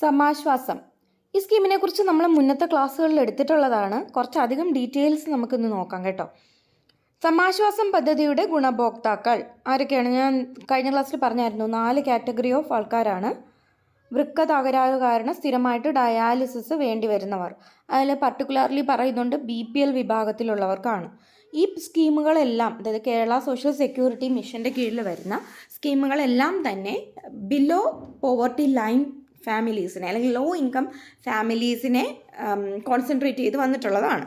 സമാശ്വാസം. ഈ സ്കീമിനെ കുറിച്ച് നമ്മൾ മുന്നത്തെ ക്ലാസ്സുകളിൽ എടുത്തിട്ടുള്ളതാണ്. കുറച്ചധികം ഡീറ്റെയിൽസ് നമുക്കിന്ന് നോക്കാം കേട്ടോ. സമാശ്വാസം പദ്ധതിയുടെ ഗുണഭോക്താക്കൾ ആരൊക്കെയാണ്? ഞാൻ കഴിഞ്ഞ ക്ലാസ്സിൽ പറഞ്ഞായിരുന്നു നാല് കാറ്റഗറി ഓഫ് ആൾക്കാരാണ്. വൃക്ക തകരാറ് കാരണം സ്ഥിരമായിട്ട് ഡയാലിസിസ് വേണ്ടി വരുന്നവർ. അതിൽ പർട്ടിക്കുലർലി പറയുന്നുണ്ട് ബി പി എൽ വിഭാഗത്തിലുള്ളവർക്കാണ്. ഈ സ്കീമുകളെല്ലാം അതായത് കേരള സോഷ്യൽ സെക്യൂരിറ്റി മിഷന്റെ കീഴിൽ വരുന്ന സ്കീമുകളെല്ലാം തന്നെ ബിലോ പോവർട്ടി ലൈൻ ഫാമിലീസിനെ അല്ലെങ്കിൽ ലോ ഇൻകം ഫാമിലീസിനെ കോൺസെൻട്രേറ്റ് ചെയ്ത് വന്നിട്ടുള്ളതാണ്.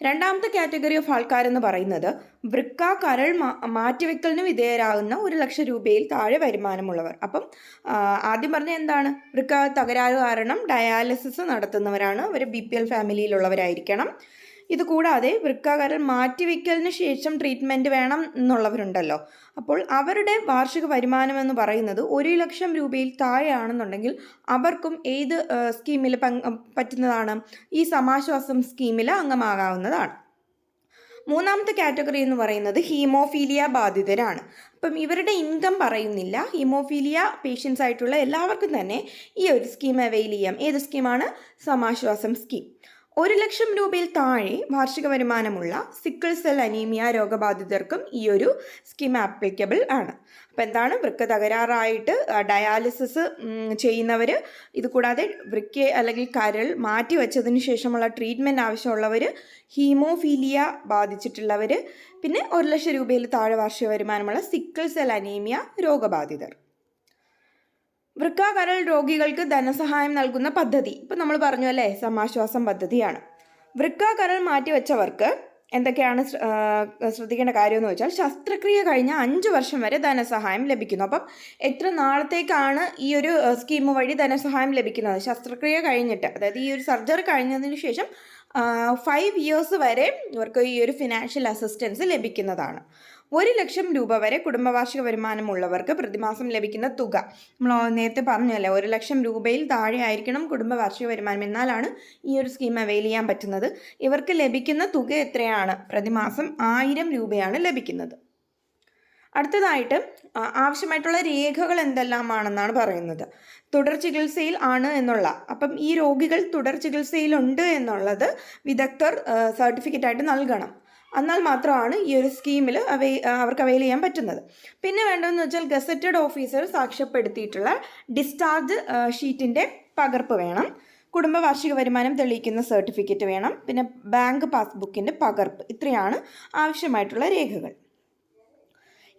രണ്ടാമത്തെ കാറ്റഗറി ഓഫ് ആൾക്കാരെന്ന് പറയുന്നത് വൃക്ക കരൾ മാറ്റിവെക്കലിന് വിധേയരാകുന്ന ഒരു ലക്ഷം രൂപയിൽ താഴെ വരുമാനമുള്ളവർ. അപ്പം ആദ്യം പറഞ്ഞ എന്താണ്? വൃക്ക തകരാറ് കാരണം ഡയാലിസിസ് നടത്തുന്നവരാണ്. അവർ ബി പി എൽ ഫാമിലിയിലുള്ളവരായിരിക്കണം. ഇത് കൂടാതെ വൃക്കാകരൻ മാറ്റിവെക്കലിന് ശേഷം ട്രീറ്റ്മെന്റ് വേണം എന്നുള്ളവരുണ്ടല്ലോ. അപ്പോൾ അവരുടെ വാർഷിക വരുമാനം എന്ന് പറയുന്നത് ഒരു ലക്ഷം രൂപയിൽ താഴെയാണെന്നുണ്ടെങ്കിൽ അവർക്കും ഏത് സ്കീമിൽ പറ്റുന്നതാണ്? ഈ സമാശ്വാസം സ്കീമിൽ അംഗമാകാവുന്നതാണ്. മൂന്നാമത്തെ കാറ്റഗറി എന്ന് പറയുന്നത് ഹീമോഫീലിയ ബാധിതരാണ്. അപ്പം ഇവരുടെ ഇൻകം പറയുന്നില്ല. ഹീമോഫീലിയ പേഷ്യൻസ് ആയിട്ടുള്ള എല്ലാവർക്കും തന്നെ ഈ ഒരു സ്കീം അവൈൽ ചെയ്യാം. ഏത് സ്കീമാണ് സമാശ്വാസം സ്കീം ഒരു ലക്ഷം രൂപയിൽ താഴെ വാർഷിക വരുമാനമുള്ള സിക്കിൾ സെൽ അനീമിയ രോഗബാധിതർക്കും ഈ ഒരു സ്കീം ആപ്ലിക്കബിൾ ആണ്. അപ്പോൾ എന്താണ് വൃക്ക തകരാറായിട്ട് ഡയാലിസിസ് ചെയ്യുന്നവർ ഇതുകൂടാതെ വൃക്ക അല്ലെങ്കിൽ കരൾ മാറ്റി വെച്ചതിന് ശേഷമുള്ള ട്രീറ്റ്മെന്റ് ആവശ്യമുള്ളവർ ഹീമോഫീലിയ ബാധിച്ചിട്ടുള്ളവർ പിന്നെ ഒരു ലക്ഷം രൂപയിൽ താഴെ വാർഷിക വരുമാനമുള്ള സിക്കിൾ സെൽ അനീമിയ രോഗബാധിതർ. വൃക്ക കരൾ രോഗികൾക്ക് ധനസഹായം നൽകുന്ന പദ്ധതി. ഇപ്പം നമ്മൾ പറഞ്ഞു അല്ലേ സമാശ്വാസം പദ്ധതിയാണ്. വൃക്ക കരൾ മാറ്റിവെച്ചവർക്ക് എന്തൊക്കെയാണ് ശ്രദ്ധിക്കേണ്ട കാര്യം എന്ന് വെച്ചാൽ ശസ്ത്രക്രിയ കഴിഞ്ഞ അഞ്ച് വർഷം വരെ ധനസഹായം ലഭിക്കുന്നു. അപ്പം എത്ര നാളത്തേക്കാണ് ഈ ഒരു സ്കീം വഴി ധനസഹായം ലഭിക്കുന്നത്? ശസ്ത്രക്രിയ കഴിഞ്ഞിട്ട് അതായത് ഈ ഒരു സർജറി കഴിഞ്ഞതിന് ശേഷം ഫൈവ് ഇയേഴ്സ് വരെ ഇവർക്ക് ഈ ഒരു ഫിനാൻഷ്യൽ അസിസ്റ്റൻസ് ലഭിക്കുന്നതാണ്. ഒരു ലക്ഷം രൂപ വരെ കുടുംബവാർഷിക വരുമാനമുള്ളവർക്ക് പ്രതിമാസം ലഭിക്കുന്ന തുക. നമ്മൾ നേരത്തെ പറഞ്ഞല്ലേ ഒരു ലക്ഷം രൂപയിൽ താഴെ ആയിരിക്കണം കുടുംബവാർഷിക വരുമാനം എന്നാലാണ് ഈ ഒരു സ്കീം അവെയിൽ ചെയ്യാൻ പറ്റുന്നത്. ഇവർക്ക് ലഭിക്കുന്ന തുക എത്രയാണ്? പ്രതിമാസം ആയിരം രൂപയാണ് ലഭിക്കുന്നത്. അടുത്തതായിട്ട് ആവശ്യമായിട്ടുള്ള രേഖകൾ എന്തെല്ലാമാണെന്നാണ് പറയുന്നത്. തുടർ ചികിത്സയിൽ ആണ് എന്നുള്ള. അപ്പം ഈ രോഗികൾ തുടർ ചികിത്സയിലുണ്ട് എന്നുള്ളത് വിദഗ്ധർ സർട്ടിഫിക്കറ്റ് ആയിട്ട് നൽകണം. എന്നാൽ മാത്രമാണ് ഈ ഒരു സ്കീമിൽ അവൈ അവർക്ക് അവൈൽ ചെയ്യാൻ പറ്റുന്നത്. പിന്നെ വേണ്ടതെന്ന് വെച്ചാൽ ഗസറ്റഡ് ഓഫീസർ സാക്ഷ്യപ്പെടുത്തിയിട്ടുള്ള ഡിസ്ചാർജ് ഷീറ്റിന്റെ പകർപ്പ് വേണം. കുടുംബ വാർഷിക വരുമാനം തെളിയിക്കുന്ന സർട്ടിഫിക്കറ്റ് വേണം. പിന്നെ ബാങ്ക് പാസ്ബുക്കിന്റെ പകർപ്പ്. ഇത്രയാണ് ആവശ്യമായിട്ടുള്ള രേഖകൾ.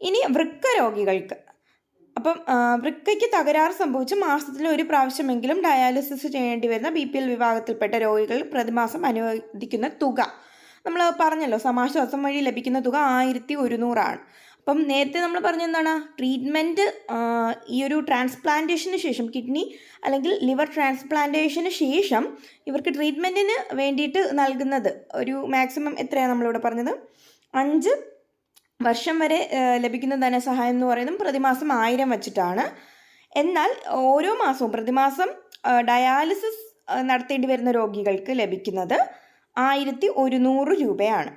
ഇനി വൃക്ക രോഗികൾക്ക് അപ്പം വൃക്കയ്ക്ക് തകരാറ് സംഭവിച്ച് മാസത്തിൽ ഒരു പ്രാവശ്യമെങ്കിലും ഡയാലിസിസ് ചെയ്യേണ്ടി വരുന്ന ബി പി എൽ വിഭാഗത്തിൽപ്പെട്ട രോഗികൾ പ്രതിമാസം അനുവദിക്കുന്ന തുക. നമ്മൾ പറഞ്ഞല്ലോ സമാശ്വാസം വഴി ലഭിക്കുന്ന തുക ആയിരത്തി ഒരുന്നൂറാണ്. അപ്പം നേരത്തെ നമ്മൾ പറഞ്ഞെന്താണ് ട്രീറ്റ്മെന്റ് ഈ ഒരു ട്രാൻസ്പ്ലാന്റേഷന് ശേഷം കിഡ്നി അല്ലെങ്കിൽ ലിവർ ട്രാൻസ്പ്ലാന്റേഷന് ശേഷം ഇവർക്ക് ട്രീറ്റ്മെന്റിന് വേണ്ടിയിട്ട് നൽകുന്നത് ഒരു മാക്സിമം എത്രയാണ് നമ്മളിവിടെ പറഞ്ഞത്? അഞ്ച് വർഷം വരെ ലഭിക്കുന്ന ധനസഹായം എന്ന് പറയുന്നത് പ്രതിമാസം ആയിരം വച്ചിട്ടാണ്. എന്നാൽ ഓരോ മാസവും പ്രതിമാസം ഡയാലിസിസ് നടത്തേണ്ടി വരുന്ന രോഗികൾക്ക് ലഭിക്കുന്നത് ആയിരത്തി ഒരുന്നൂറ് രൂപയാണ്.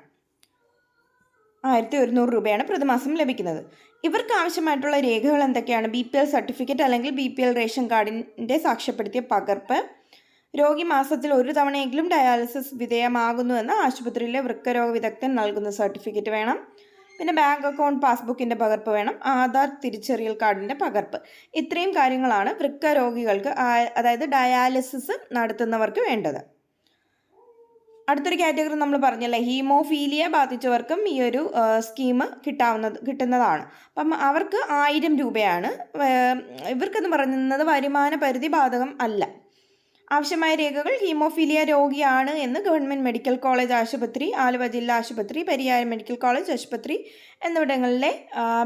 ആയിരത്തി ഒരുന്നൂറ് രൂപയാണ് പ്രതിമാസം ലഭിക്കുന്നത്. ഇവർക്ക് ആവശ്യമായിട്ടുള്ള രേഖകൾ എന്തൊക്കെയാണ്? ബി പി എൽ സർട്ടിഫിക്കറ്റ് അല്ലെങ്കിൽ ബി പി എൽ റേഷൻ കാർഡിന്റെ സാക്ഷ്യപ്പെടുത്തിയ പകർപ്പ് രോഗി മാസത്തിൽ ഒരു തവണയെങ്കിലും ഡയാലിസിസ് വിധേയമാകുന്നുവെന്ന് ആശുപത്രിയിലെ വൃക്കരോഗ വിദഗ്ധൻ നൽകുന്ന സർട്ടിഫിക്കറ്റ് വേണം. പിന്നെ ബാങ്ക് അക്കൗണ്ട് പാസ്ബുക്കിന്റെ പകർപ്പ് വേണം ആധാർ തിരിച്ചറിയൽ കാർഡിന്റെ പകർപ്പ്. ഇത്രയും കാര്യങ്ങളാണ് വൃക്ക രോഗികൾക്ക് അതായത് ഡയാലിസിസ് നടത്തുന്നവർക്ക് വേണ്ടത്. അടുത്തൊരു കാറ്റഗറി നമ്മൾ പറഞ്ഞല്ലേ ഹീമോഫീലിയ ബാധിച്ചവർക്കും ഈ ഒരു സ്കീം കിട്ടാവുന്നത് കിട്ടുന്നതാണ്. അപ്പം അവർക്ക് ആയിരം രൂപയാണ് ഇവർക്കെന്ന് പറയുന്നത് വരുമാന പരിധി ബാധകം അല്ല. ആവശ്യമായ രേഖകൾ ഹീമോഫീലിയ രോഗിയാണ് എന്ന് ഗവൺമെന്റ് മെഡിക്കൽ കോളേജ് ആശുപത്രി ആലുവ ജില്ലാ ആശുപത്രി പരിയാരം മെഡിക്കൽ കോളേജ് ആശുപത്രി എന്നിവിടങ്ങളിലെ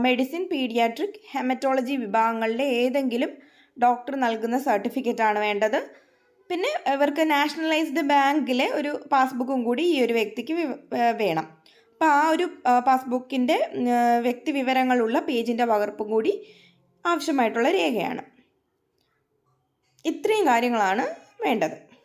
മെഡിസിൻ പീഡിയാട്രിക് ഹെമറ്റോളജി വിഭാഗങ്ങളിലെ ഏതെങ്കിലും ഡോക്ടർ നൽകുന്ന സർട്ടിഫിക്കറ്റാണ് വേണ്ടത്. പിന്നെ ഇവർക്ക് നാഷണലൈസ്ഡ് ബാങ്കിലെ ഒരു പാസ്ബുക്കും കൂടി ഈ ഒരു വ്യക്തിക്ക് വേണം. അപ്പോൾ ആ ഒരു പാസ്ബുക്കിന്റെ വ്യക്തി വിവരങ്ങളുള്ള പേജിന്റെ പകർപ്പും കൂടി ആവശ്യമായിട്ടുള്ള രേഖയാണ്. ഇത്രയും കാര്യങ്ങളാണ് വേണ്ടത്.